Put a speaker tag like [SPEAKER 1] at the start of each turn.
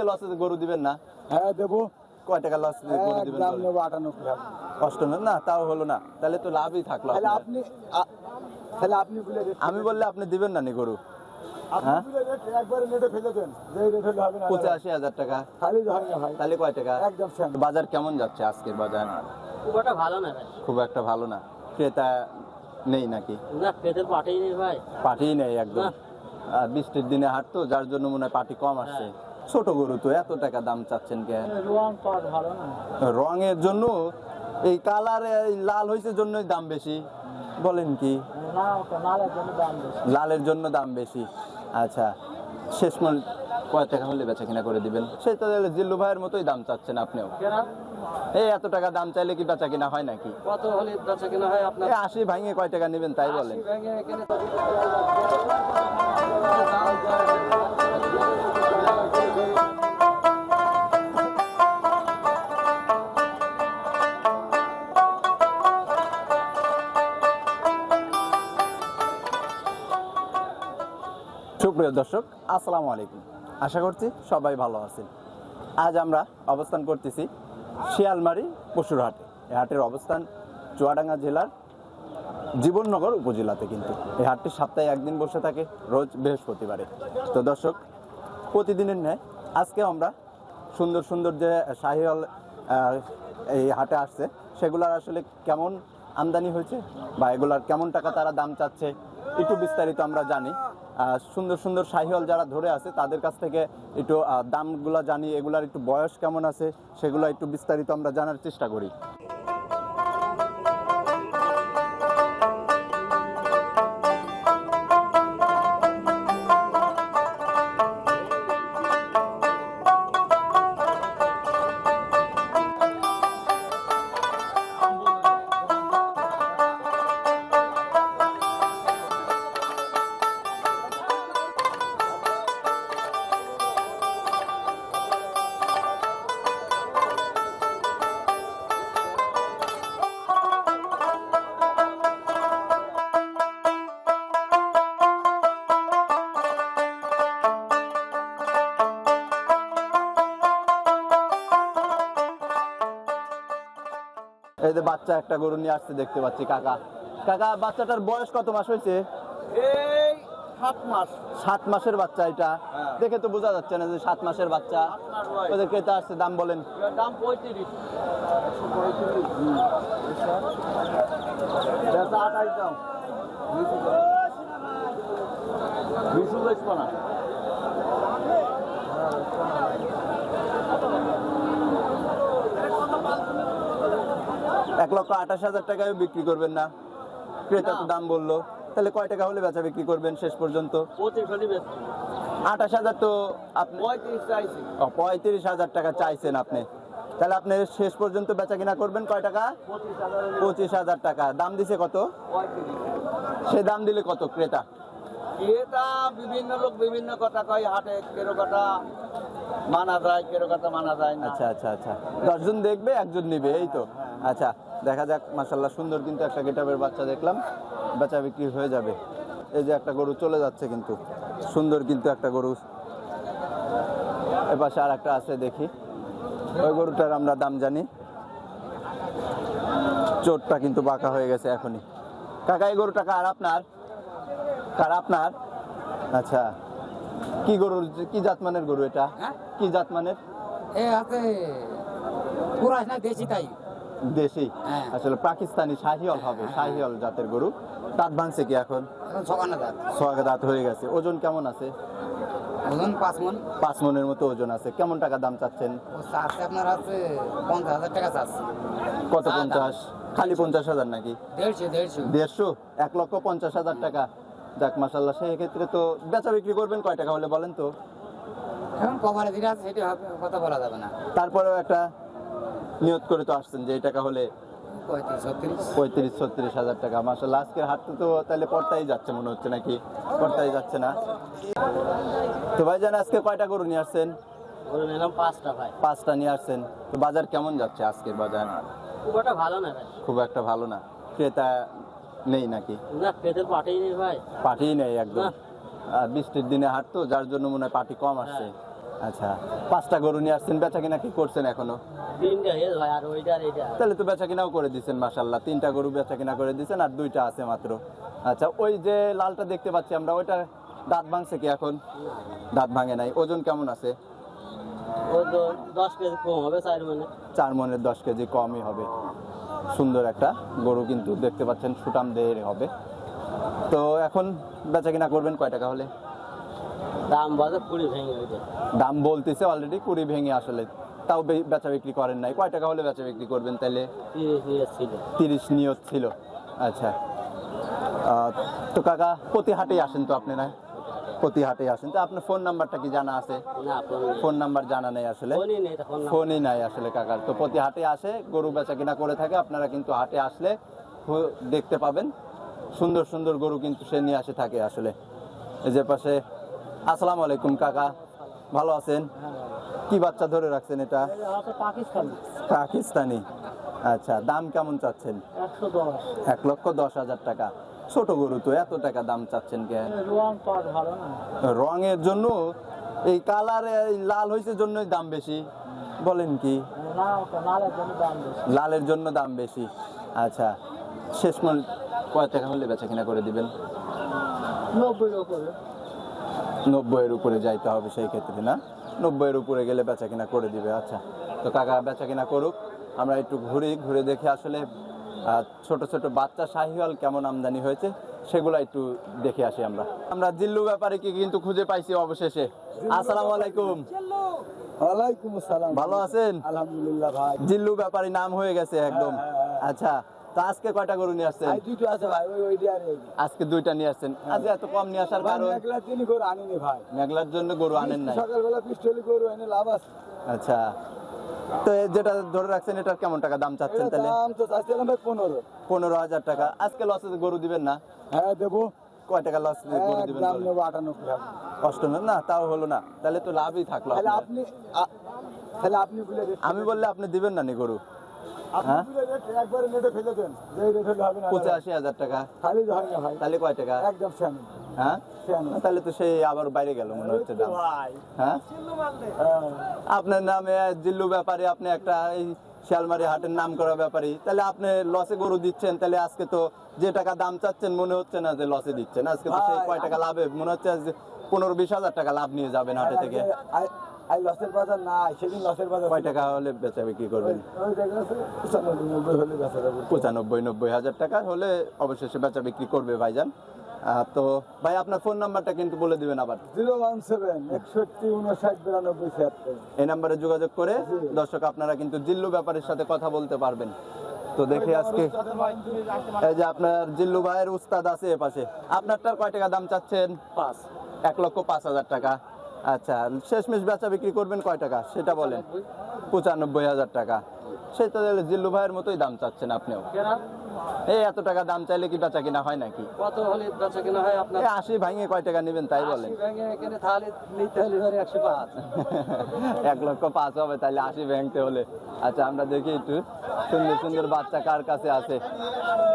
[SPEAKER 1] আজকে লসে গরু দিবেন না?
[SPEAKER 2] হ্যাঁ দেবো।
[SPEAKER 1] কয় টাকা লস গরু দিবেন
[SPEAKER 2] দাম
[SPEAKER 1] বলেন?
[SPEAKER 2] নেব আটানব্বই হাজার।
[SPEAKER 1] না তাও হলো না। তাহলে তো লাভই থাকল
[SPEAKER 2] তাহলে আপনি তাহলে আপনি বলে
[SPEAKER 1] আমি বললে আপনি দিবেন না নি গরু?
[SPEAKER 2] আপনি
[SPEAKER 1] হ্যাঁ? পঁচাশি হাজার টাকা।
[SPEAKER 2] হয়
[SPEAKER 1] তাহলে কয় টাকা? বাজার কেমন যাচ্ছে আজকের বাজার?
[SPEAKER 3] খুব একটা ভালো না ভাই।
[SPEAKER 1] খুব একটা ভালো না। ক্রেতা নেই নাকি?
[SPEAKER 3] না পাটেই নেই ভাই।
[SPEAKER 1] পাঠিই নেই একদম। আর বৃষ্টির দিনে হাঁটতো যার জন্য মনে হয় পাটি কম আসছে। ছোট গরু তো এত টাকা দাম চাচ্ছেন কেন?
[SPEAKER 2] রং পাট ভালো না।
[SPEAKER 1] রঙের জন্য এই কালার লাল হয়েছে জন্যই দাম বেশি। বলেন কি?
[SPEAKER 2] না নালের জন্য দাম বেশি।
[SPEAKER 1] লালের জন্য দাম বেশি। আচ্ছা শেষ মাল কয় টাকা হলে বেচা কিনা করে দিবেন। সে তো জিল্লু ভাইয়ের মতোই দাম চাচ্ছেন আপনিও। এই এত টাকা দাম চাইলে কি বেচা কিনা হয় নাকি?
[SPEAKER 3] কত হলে বেচা কিনা হয় আপনার?
[SPEAKER 1] আশি ভাঙে কয় টাকা নেবেন তাই বলেন।
[SPEAKER 3] ভেঙে
[SPEAKER 1] সুপ্রিয় দর্শক, আসসালামু আলাইকুম। আশা করছি সবাই ভালো আছেন। আজ আমরা অবস্থান করতেছি শিয়ালমারি পশুর হাটে। এই হাটের অবস্থান চুয়াডাঙ্গা জেলার জীবননগর উপজেলাতে কিন্তু। এই হাটটি সপ্তাহে একদিন বসে থাকে, রোজ বৃহস্পতিবারে। তো দর্শক, প্রতিদিনের ন্যায় আজকে আমরা সুন্দর সুন্দর যে শাহিওয়াল এই হাটে আসছে, সেগুলার আসলে কেমন আমদানি হয়েছে বা এগুলার কেমন টাকা তারা দাম চাচ্ছে, একটু বিস্তারিত আমরা জানি। সুন্দর সুন্দর শাহিওয়াল যারা ধরে আছে, তাদের কাছ থেকে একটু দামগুলো দামগুলা জানি, এগুলার একটু বয়স কেমন আছে, সেগুলো একটু বিস্তারিত আমরা জানার চেষ্টা করি। এই যে বাচ্চা একটা গরু নিয়ে আসছে দেখতে পাচ্ছি কাকা। কাকা বাচ্চাটার বয়স কত মাস হয়েছে?
[SPEAKER 2] এই সাত মাস।
[SPEAKER 1] সাত মাসের বাচ্চা এটা।
[SPEAKER 2] হ্যাঁ।
[SPEAKER 1] দেখে তো বোঝা যাচ্ছে না যে সাত মাসের বাচ্চা। ওদের ক্রেতা আসছে দাম বলেন।
[SPEAKER 2] দাম পঁয়ত্রিশ। দাম বিশু বেচবো না
[SPEAKER 1] এক লক্ষ আঠাশ হাজার টাকায় বিক্রি করবেন না। ক্রেতা তো দাম বলল। তাহলে কয় টাকা হলে বেচা বিক্রি করবেন শেষ পর্যন্ত?
[SPEAKER 3] পঁচিশ
[SPEAKER 1] আঠাশ হাজার তো আপনি
[SPEAKER 2] পঁয়ত্রিশ
[SPEAKER 1] হাজার টাকা চাইছেন আপনি। তাহলে আপনি শেষ পর্যন্ত বেচা কিনা করবেন কয় টাকা?
[SPEAKER 2] পঁচিশ হাজার
[SPEAKER 1] টাকা। দাম দিছে কত? সে দাম দিলে কত ক্রেতা?
[SPEAKER 2] এটা বিভিন্ন লোক বিভিন্ন কথা কয় হাটে কেরো কথা মানা যায় কেরো কথা মানা যায় না।
[SPEAKER 1] আচ্ছা আচ্ছা আচ্ছা। দশজন দেখবে একজন নিবে এই তো। আচ্ছা দেখা যাক মাসাল্লাহ সুন্দর কিন্তু একটা গেটাবের বাচ্চা দেখলাম। বেচা বিক্রি হয়ে যাবে। এই যে একটা গরু চলে যাচ্ছে কিন্তু। সুন্দর কিন্তু একটা গরু। এপাশে আর একটা আছে দেখি। ওই গরুটার আমরা দাম জানি। চোটটা কিন্তু বাঁকা হয়ে গেছে এখনই। কাকা এই গরুটা কার? আপনার? কার আপনার? আচ্ছা। কি গরুর কি জাতমানের গরু এটা?
[SPEAKER 4] হ্যাঁ?
[SPEAKER 1] কি জাতমানের?
[SPEAKER 4] এ আছে পুরাস না দেশি তাই।
[SPEAKER 1] দেশি।
[SPEAKER 4] হ্যাঁ।
[SPEAKER 1] আসলে পাকিস্তানি শাহিওল হবে শাহিওল জাতের গরু। দাঁত ভাঙছে কি এখন?
[SPEAKER 4] হাজার
[SPEAKER 1] দাঁত। হয়ে গেছে। ওজন কেমন আছে?
[SPEAKER 4] ওজন পাঁচ মন।
[SPEAKER 1] পাঁচ মনের মতো ওজন আছে। কেমন টাকা দাম চাচ্ছেন?
[SPEAKER 4] আপনার আছে পঞ্চাশ হাজার টাকা চাচ্ছে।
[SPEAKER 1] কত পঞ্চাশ? খালি পঞ্চাশ হাজার নাকি?
[SPEAKER 4] দেড়শো দেড়শো।
[SPEAKER 1] দেড়শো? এক লক্ষ পঞ্চাশ হাজার টাকা। যাক মাসাল্লাহ সেই ক্ষেত্রে তো বেচা বিক্রি করবেন কয় টাকা হলে বলেন তো?
[SPEAKER 4] এখন কভারে দিলে আছে সেটা কথা বলা যাবে না।
[SPEAKER 1] তারপরেও একটা নিয়ত করে তো আসছেন যে এই টাকা হলে
[SPEAKER 4] পঁয়ত্রিশ ছত্রিশ।
[SPEAKER 1] হাজার টাকা। মাসাল্লাহ আজকের হাটতে তো তাহলে পর্তাই যাচ্ছে মনে হচ্ছে নাকি? পর্তাই যাচ্ছে না। তো ভাই জান আজকে কয়টা গরু নিয়ে আসছেন?
[SPEAKER 3] পাঁচটা ভাই।
[SPEAKER 1] পাঁচটা নিয়ে আসছেন। তো বাজার কেমন যাচ্ছে আজকের বাজার?
[SPEAKER 3] খুব একটা ভালো না ভাই।
[SPEAKER 1] খুব একটা ভালো না। ক্রেতা নেই নাকি?
[SPEAKER 3] না পাটেই নেই ভাই।
[SPEAKER 1] পাঠিই নেই একদম। আর বৃষ্টির দিনে হাট তো যার জন্য মনে হয় পাটি কম আসছে। আচ্ছা পাঁচটা গরু নিয়ে আসছেন বেচা কিনা কি করছেন
[SPEAKER 3] এখনও?
[SPEAKER 1] তাহলে তো বেচা কিনাও করে দিচ্ছেন মাসাল্লাহ তিনটা গরু বেচা কিনা করে দিচ্ছেন আর দুইটা আছে মাত্র। আচ্ছা ওই যে লালটা দেখতে পাচ্ছি আমরা ওইটা দাঁত ভাঙছে কি এখন? দাঁত ভাঙে নাই। ওজন কেমন আছে?
[SPEAKER 3] দশ কেজি হবে চার মানে।
[SPEAKER 1] মনের দশ কেজি কমই হবে। সুন্দর একটা গরু কিন্তু দেখতে পাচ্ছেন সুটাম দেহের হবে। তো এখন বেচা কিনা করবেন কয় টাকা হলে?
[SPEAKER 3] দাম
[SPEAKER 1] বলতেছে অলরেডি কুড়ি ভেঙে আসলে। তাও বেচা বিক্রি করেন নাই। কয় টাকা হলে বেচা বিক্রি করবেন তাহলে
[SPEAKER 3] তিরিশ
[SPEAKER 1] নিয়ত ছিল। আচ্ছা। তো কাকা প্রতি হাটেই আসেন তো আপনি না প্রতি হাটেই আসেন। তো আপনার ফোন নাম্বারটা কি জানা আছে?
[SPEAKER 3] ফোন
[SPEAKER 1] নাম্বার জানা নেই আসলে?
[SPEAKER 3] ফোনই নেই
[SPEAKER 1] আসলে কাকার। তো প্রতি হাটে আসে গরু বেচা কিনা করে থাকে। আপনারা কিন্তু হাটে আসলে দেখতে পাবেন। সুন্দর সুন্দর গরু কিন্তু সে নিয়ে আসে থাকে আসলে। এই যে পাশে আসসালামু আলাইকুম কাকা। ভালো আছেন? কি বাচ্চা ধরে রাখছেন এটা?
[SPEAKER 3] পাকিস্তানি।
[SPEAKER 1] আচ্ছা দাম কেমন চাচ্ছেন? এক লক্ষ দশ হাজার টাকা। ছোট গরু তো এত টাকা দাম চাচ্ছেন কে রঙের জন্য এই কালার লাল হয়েছে জন্যই দাম বেশি। বলেন কি? লালের জন্য দাম বেশি। আচ্ছা শেষ মূল কয় টাকা হলে বেচা কিনা করে দিবেন? নব্বইয়ের উপরে যাইতে হবে সেই ক্ষেত্রে না? নব্বইয়ের উপরে গেলে বেচা কিনা করে দিবে আচ্ছা। তো কাকা বেচা কিনা করুক। আমরা একটু ঘুরি ঘুরে দেখে আসলে ছোট ছোট বাচ্চা শাহিওয়াল কেমন আমদানি হয়েছে সেগুলো একটু দেখে আসি আমরা। আমরা জিল্লু ব্যাপারীকে কিন্তু খুঁজে পাইছি অবশেষে। আসসালামু আলাইকুম।
[SPEAKER 2] ওয়ালাইকুম আসসালাম।
[SPEAKER 1] ভালো আছেন?
[SPEAKER 2] আলহামদুলিল্লাহ ভাই।
[SPEAKER 1] জিল্লু ব্যাপারী নাম হয়ে গেছে একদম। আচ্ছা তো আজকে কয়টা গরু নিয়ে আসছেন?
[SPEAKER 2] দুটো আছে ভাই ওই
[SPEAKER 1] আজকে দুইটা নিয়ে আসছেন। আজ এত কম নিয়ে আসার কারণ?
[SPEAKER 2] করে আনিনি ভাই।
[SPEAKER 1] মেঘলার জন্য গরু আনেন নাই।
[SPEAKER 2] সকালবেলা পিস্টলি করে এনে লাভ আছে।
[SPEAKER 1] আচ্ছা। তো যেটা ধরে রাখছেন এটার কেমন টাকা দাম চাচ্ছেন তাহলে?
[SPEAKER 2] দাম তো চাচ্ছিলাম ভাই পনেরো।
[SPEAKER 1] পনেরো হাজার টাকা। আজকে লসে গরু দিবেন না?
[SPEAKER 2] হ্যাঁ দেবো।
[SPEAKER 1] কয় টাকা লস গরু দিবেন
[SPEAKER 2] দাম
[SPEAKER 1] কষ্ট না? না তাও হলো না। তাহলে তো লাভই থাকল
[SPEAKER 2] তাহলে আপনি তাহলে আপনি বলে
[SPEAKER 1] আমি বললে আপনি দিবেন না নি গরু? পঁচাশি হাজার টাকা।
[SPEAKER 2] খালি হয় না ভাই।
[SPEAKER 1] তাহলে কয় টাকা?
[SPEAKER 2] একদম
[SPEAKER 1] হ্যাঁ? তাহলে তো সেই আবার বাইরে গেল মনে হচ্ছে দাম। হ্যাঁ? আপনার নামে জিল্লু ব্যাপারী আপনি একটা এই শিয়ালমারি হাটের নাম করা ব্যাপারী। তাহলে আপনি লসে গরু দিচ্ছেন তাহলে আজকে তো যে টাকা দাম চাচ্ছেন মনে হচ্ছে না যে লসে দিচ্ছেন। আজকে তো সেই কয় টাকা লাভে? মনে হচ্ছে পনেরো বিশ হাজার টাকা লাভ নিয়ে যাবেন হাটে থেকে।
[SPEAKER 2] আই- আই লসের বাজার নাই সেদিন লসের বাজার
[SPEAKER 1] কয় টাকা হলে বেচা বিক্রি করবেন?
[SPEAKER 2] পঁচানব্বই নব্বই
[SPEAKER 1] হাজার টাকা হলে অবশেষে বেচা বিক্রি করবে ভাইজান। তো ভাই আপনার ফোন নাম্বারটা কিন্তু বলে দিবেন আবার।
[SPEAKER 2] জিরো ওয়ান সেভেন একষট্টি উনষাট বিরানব্বই ছিয়াত্তর।
[SPEAKER 1] এই নাম্বারে যোগাযোগ করে দর্শক আপনারা কিন্তু জিল্লু ব্যাপারের সাথে কথা বলতে পারবেন। তো দেখি আজকে এই যে আপনার জিল্লু ভাইয়ের উস্তাদ আছে এ পাশে আপনারটার কয় টাকা দাম চাচ্ছেন? পাঁচ। এক লক্ষ পাঁচ হাজার টাকা। আচ্ছা শেষমেশ বেচা বিক্রি করবেন কয় টাকা? সেটা বলেন। পঁচানব্বই হাজার টাকা। সেটা তাহলে জিল্লু ভাইয়ের মতোই দাম চাচ্ছেন আপনিও। এই এত টাকা দাম চাইলে কি বেচা কিনা হয় নাকি?
[SPEAKER 3] কত হলে বেচা কিনা হয় আপনার?
[SPEAKER 1] আশি ভাঙে কয় টাকা নেবেন তাই বলেন।
[SPEAKER 3] তাহলে নিতে হলে ধরে একশো পাঁচ।
[SPEAKER 1] এক লক্ষ পাঁচ হবে তাহলে আশি ব্যাংকতে হলে। আচ্ছা আমরা দেখি একটু। সুন্দর সুন্দর বাচ্চা কার কাছে আছে?